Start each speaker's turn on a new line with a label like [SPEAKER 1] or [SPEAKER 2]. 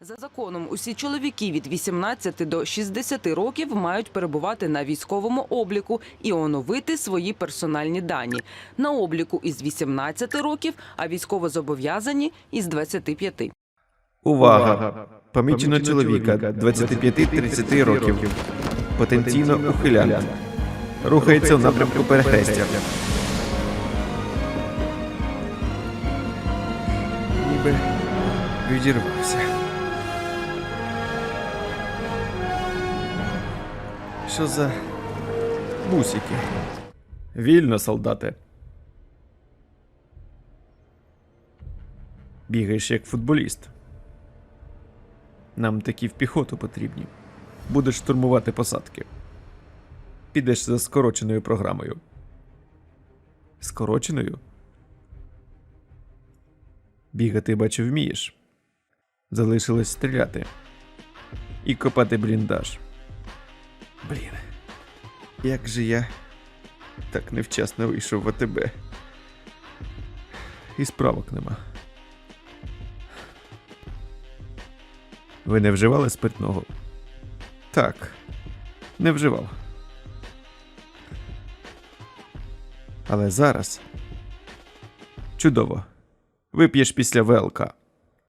[SPEAKER 1] За законом, усі чоловіки від 18 до 60 років мають перебувати на військовому обліку і оновити свої персональні дані. На обліку із 18 років, а військовозобов'язані із 25.
[SPEAKER 2] Увага! Помічено чоловіка 25-30 років. Потенційно ухилянт. Рухається в напрямку перехрестя. Ніби відірвався. Що за бусики? Вільно, солдате. Бігаєш як футболіст. Нам такі в піхоту потрібні. Будеш штурмувати посадки. Підеш за скороченою програмою. Скороченою? Бігати, бачу, вмієш. Залишилось стріляти. І копати бліндаж. Блін. Як же я так невчасно вийшов в АТБ. І справок нема. Ви не вживали спиртного? Так, не вживав. Але зараз чудово. Вип'єш після ВЛК.